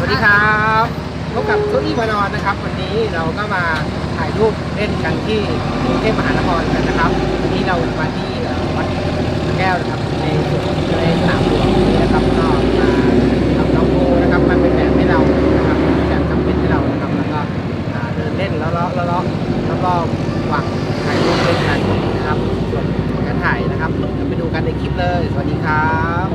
สวัสดีครับพบกับโซนี่พนอนนะครับ วันนี้เราก็มาถ่ายรูปเล่นกันที่กรุงเทพมหานครกันนะครับวันนี้เรามาที่วัดแก้วนะครับในสวนในสนามหลวงนะครับก็มาทำน้องโบนะครับมันเป็นแบบให้เรานะครับแบบจำเป็นให้เรานะครับแล้วก็เดินเล่นแล้วล้อแล้วลาะแล้วก็หวังถ่ายรูปเล่นกันนะครับส่วนการถ่ายนะครับเราไปดูกันในคลิปเลย สวัสดีครับ